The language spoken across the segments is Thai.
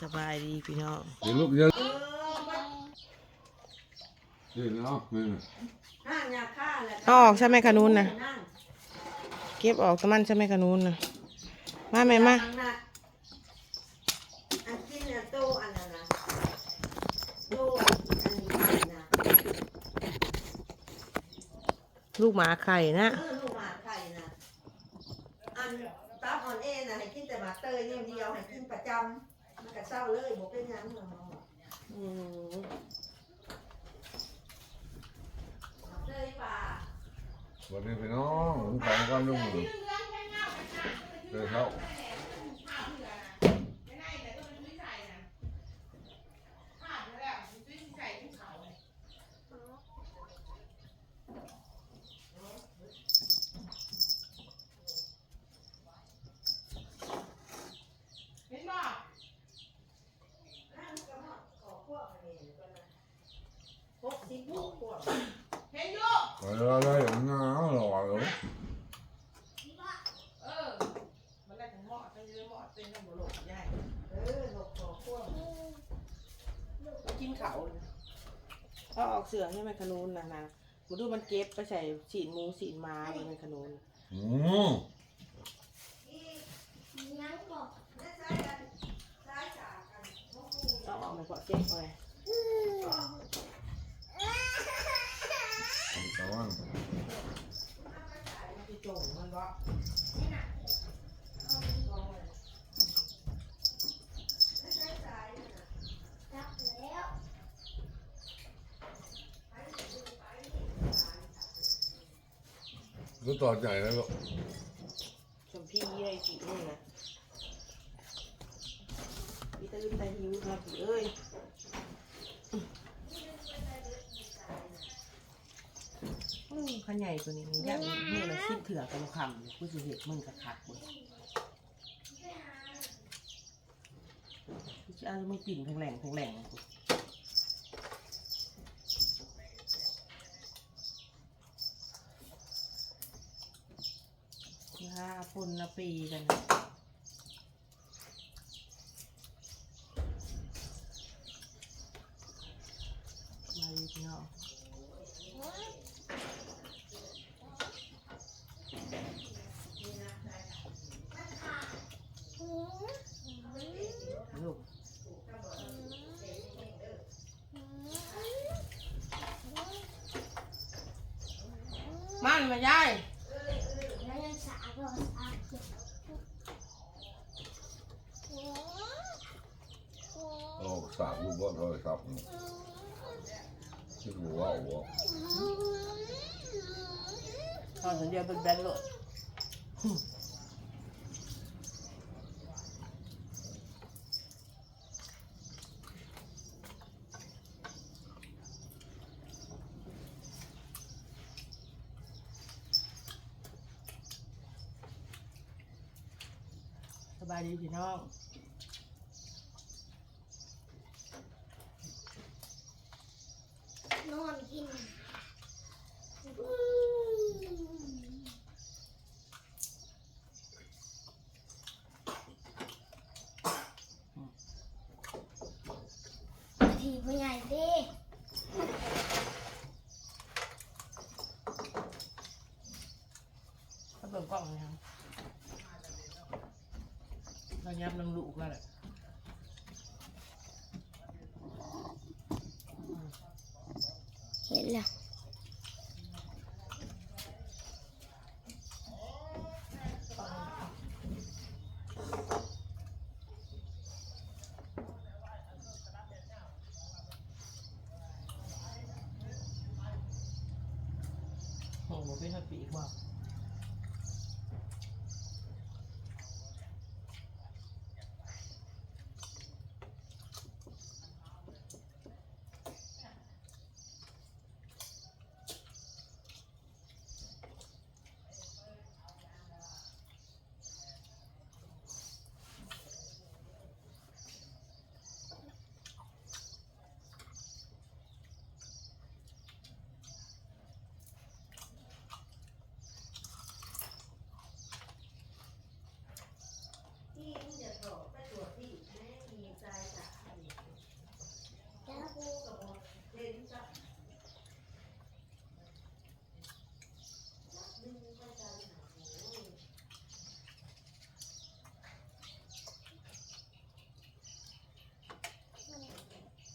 สบายดีพี่น้องเดี๋ยวลูกเยอะเดี๋ยวเนาะนี่นะห้างยาฆ่าแหละเอาออกใช่ไหมขนุนนะเก็บออกตะมันใช่ไหมขนุนนะมาไหมมาอันกินเนี่ยโตอันนั้นนะโตอันนี้นะลูกหมาไข่นะเออลูกหมาไข่นะอันตับอ่อนเอ็นนะให้กินแต่หมาเตยเนี่ยเดียวให้กินประจำ มันก็เศร้าเลยบอกเป็นหยังหรอกอืมหมาเตยป่าวันนี้พี่น้องผมขอกันลุงเดี๋ยวเขาหกสิบหกพวก ไปแล้วได้อย่างงี้หล่อเลย เออหกพวกพวก กิน เขาเอาออกเสือใช่ไหมขนุนนะนะมาดูมันเก็บไปใส่สีนหมูสีนม้าเป็นขนุนอืมและใช้กันใช้จากกันพวกกูเอาออกมาเพาะเก็บไว้แต่ว่าที่จงมันก็ ก็ต่อใจแล้วลูกชมพี่ยี่ไรสีนี่นะพี่ตะลึงตะหิวนะพี่เอ้ยอืมขันใหญ่ตัวนี้นี่อยากมือละสิบเถื่อกับคำเลยผู้สิเหตุมึงกระคักเว้ยผู้สิเอามึงปิ่นแผงแหล่งแผงแหล่ง ห้าปุ่นนะปีกันนะมาอยู่พี่น้องลูกมันมายาย โอ้สามลูกบอลโทรศัพท์ชื่อว่าหัว ตอนสัญญาเป็นแบนโหลดสบายดีพี่น้องนอนกินทีผู้ใหญ่ดิ ถ้าเปิดกล้องนะครับเรา ยับน้ำลูกแล้วแหละเห็นแล้วโอ้โหเป็นทัปีกว่า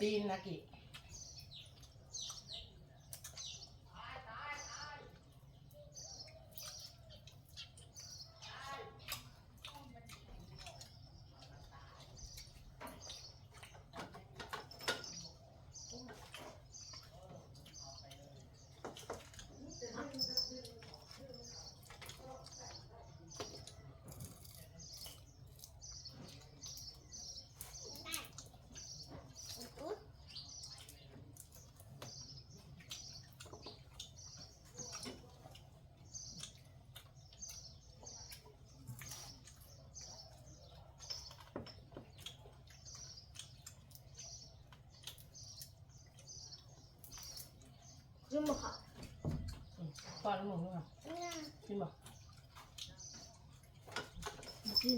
ตีน มาค่ะตอนหมูด้วยกินบ่ขึ้น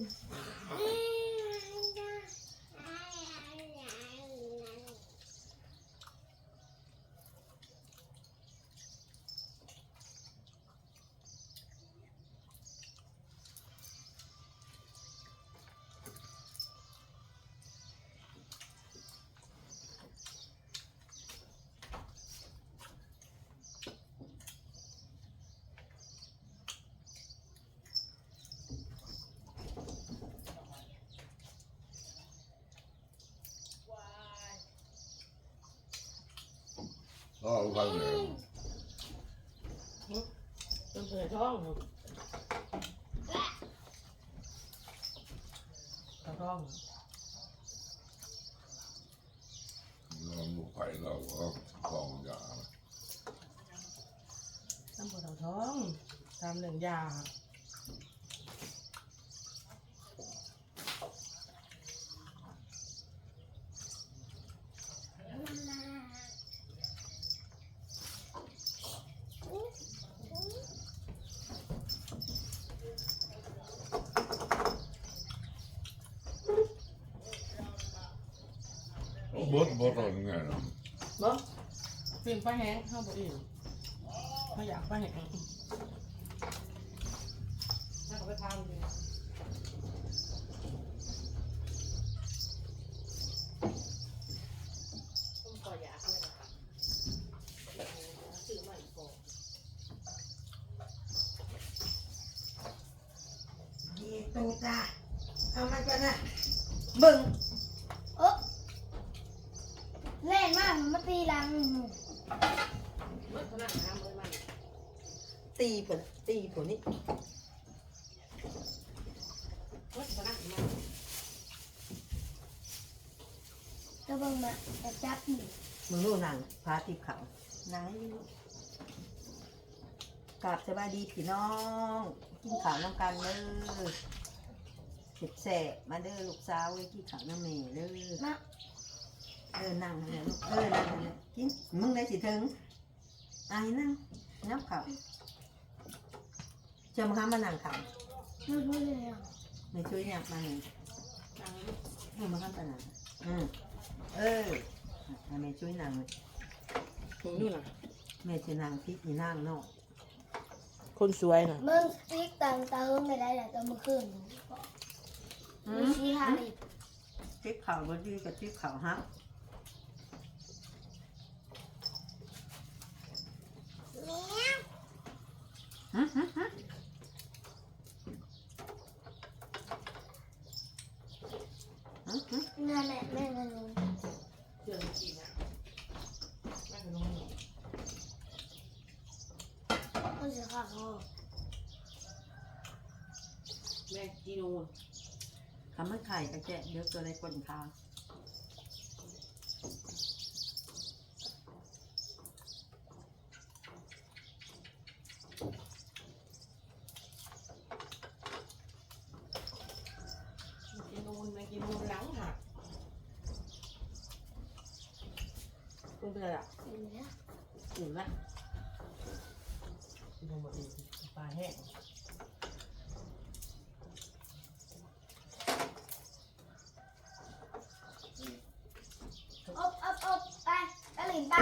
ก็เอาไปเลยเป็นเสือท้องกระท้องเราบุกไปเราก็กองยา น้ำปวดท้องทำหนึ่งยา บดบดอะไรเงี้ยนะบ่เปลี่ยนปลาแห้งข้าวบ่อิ่มไม่อยากปลาแห้งถ้าเขาไปทำจริงผมก็อยากเลยนะครับซื้อมาอีกก่อนเยตูตาเอามาจ้ะนะเบิ่ง โอ๊ะเล่นมากมาตีรัง เมื่อขนาดน้ำเลยมัน ตีผลตีผลนี่เมื่อขนาดมันก็เบิ่งมาแต่จับอยู่มึงรู้นางพาติบเขานางให้ลูกกราบสบายดีพี่น้อง กินข้าวน้ำกันเด้อเจ็บแสบมาเด้อลูกสาวไว้กินข้าวน้ำเมย์เด้อมาเออนั่งเลยลูกเออนั่งเลยกินมึงได้สิถึงอายนั่งนับเขา จะมาหามานั่งเขาไม่รู้เลยอะไม่ช่วยเนี่ยมาหนึ่งตังค์ให้มาข้ามตลาดอืมเออให้แม่ช่วยนั่งเลยถึงอยู่นะแม่จะนั่งพิษนี่นั่งเนาะคนสวยน่ะเบิ่งติ๊กตังตาเฮิงไม่ได้แต่ตัวมือขึ้นอืมีมชีหาอีกทิปข่าวบดีกับทิปข่าวฮักแมวฮะฮะฮะฮะฮะ นั่น แหละแม่มันรู้เจอจริงอะแม่เป็นไรเขาจะฆ่าเขาแม่จีนูนทำให้ไข่กระแจะเดี๋ยวตัวอะไรคนคา จีนูนแม่จีนูนหลังหัก คุณเป็นอะไรอะเห็นไหมอุ่นละจีนูนหมดเลยปลาแห้งอบอบอบไปไปหลินป้า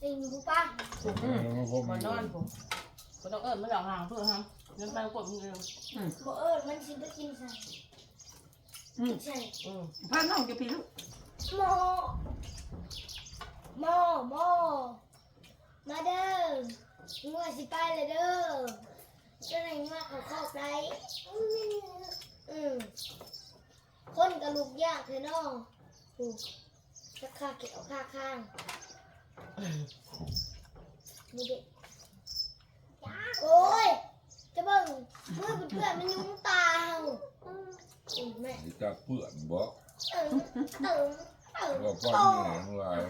หลินอยู่ป้ามันคงก่อนอนผมก็ต้องเอิญไม่หลอกหางเพื่อทำเงินไปกดมึงเร็วบ่เอิญมันสิไปกินใส่ใช่พาน้องจะพี่ลูกโมโมโมมาเด้องัวสิไปเลยเด้อเจ้าไหนงัวเขาคอกไรอืมคนกระลุกยากเลยเนาะอืมจะฆ่าเกี่ยวฆ่าข้างนี่ดิโอ้ย จะเบิ่งเมื่อเพื่อนๆมันยุ่งตาเฮาอืมแม่มีจักเปื่อนบ่ตึงตึงตึงก็ป้อนโตแหนงลาย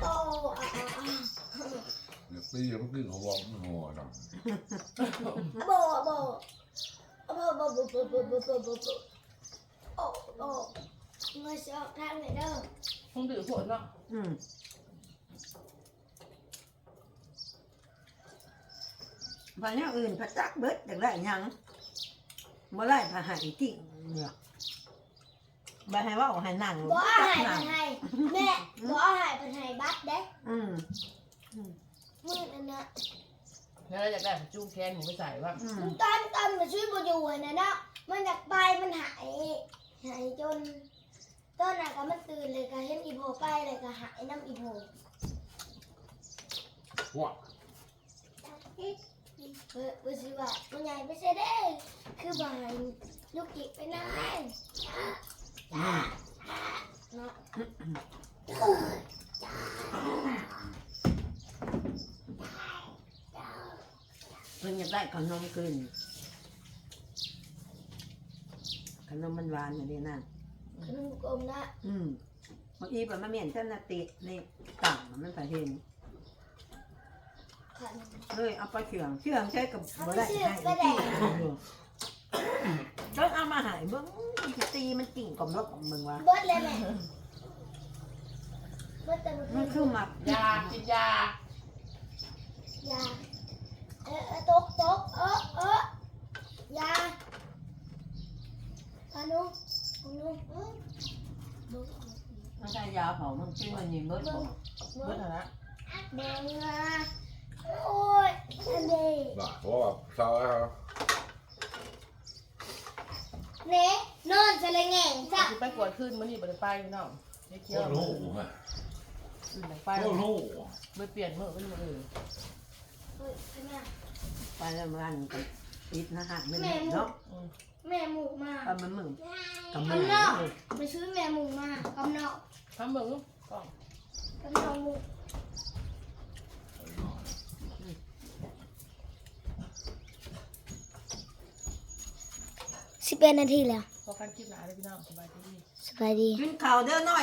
โตอะอะอะเดี๋ยวปีมันขึ้นเขาบอกมันหัวดำโบโบโบโบโบโบโบโบโบโบโบโอ้โอ้เงยออกทางไหนเด้อคงดื้อโหดเนาะอืมพาแนวอื่นพระจักเบิดจากได้หยังบ่ได้พาหายจริงเนี่ย บ่ให้เว่าให้นั่งบ่หายพันไห้แม่บ่หายพันไห้บัดเด้อืมมือนั่นน่ะแล้วเราอยากได้จุ้งแคนหมูไปใส่ว่าอืมมันตอนตอนมาช่วยบ่อยู่น่ะเนาะมันอยากไปมันหายหายจนตอนน่ะก็มันตื่นเลยก็เห็นอีโพไปเลยก็หายน้ำอีโพว้าเออบ่สิว่ามันใหญ่ไปเสียเด้คือบ่ให้ลูกจิกไปนานอืม เนาะเพิ่นอยากได้ขนมกินขนมมันหวานอยู่ดีนั่นขนมกลมนะอืมบางทีมันมาเมียนเจ้าหน้าติในต่างมันไปเห็นขนมเลยเอาไปเชื่องเชื่องใช้กับเอาบ่ไปได้เชื่อให้ ก็ได้จนเอามาใหายเบิ้งมันจะตีมันกิ่งกับลบของมึงวะเบิดเลยแม่เบิดแต่มันมันคือหมักยากินยา ยา เออเออตกตกเออเออยาพานุพานุเออเบิดมันใช้ยาเผามันกินมันนี่เบิ้งเบิดเมื่เบิอดไหร่ละเบิดมาโอ้ยอันนี้น่ะเพราะว่าเศร้าแล้ว เน่นอนจะเลยแง่งจ้ะคือไปกวดขึ้นมื่อนี้บ่ได้ไปพี่น้องไม่เคี้ยวโอ้โหอื่นไปโอ้โหไม่เปลี่ยนเมื่อเป็นมื่ออื่นเฮ้ยไปแม่ไปแล้วมันกันปิดนะฮะไม่ได้เนาะแม่หมูมาเอามันมึงกับมึงกำนอกไปซื้อแม่หมูมากำนอกทำเบิ่งลูกกล้องกำนอกหมู เอ็ดนาทีแล้ว พอกันคลิปหนาเลยพี่น้องสบายดี สบายดี กินข้าวเด้อน้อย